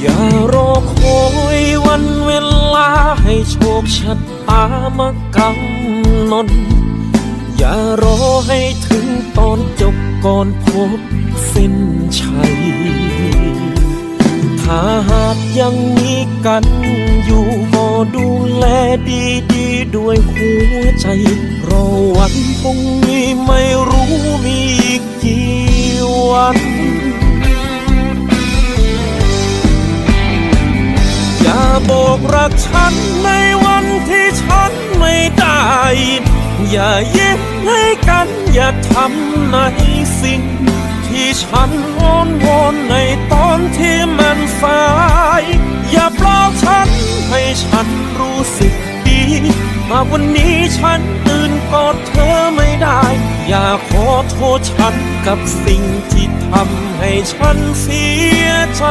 อย่ารอคอยวันเวลาให้โชคชะตามากำหนด อย่ารอให้ถึงตอนจบก่อนพบเส้นชัย ถ้าหากยังมีกันอยู่ก็ดูแลดีๆด้วยหัวใจเพราะวันพรุ่งนี้ไม่รู้มีอีกกี่วัน อย่าบกรักฉันในวันที่ฉันไม่ได้ อย่ายิ้มให้กันอย่าทำในสิ่ง ที่ฉันอ้อนวอนในตอนที่มันสาย อย่าปลอบฉันให้ฉันรู้สึกดี มาวันนี้ฉันตื่นกอดเธอไม่ได้ อย่าขอโทษฉันกับสิ่งที่ทำให้ฉันเสียใจ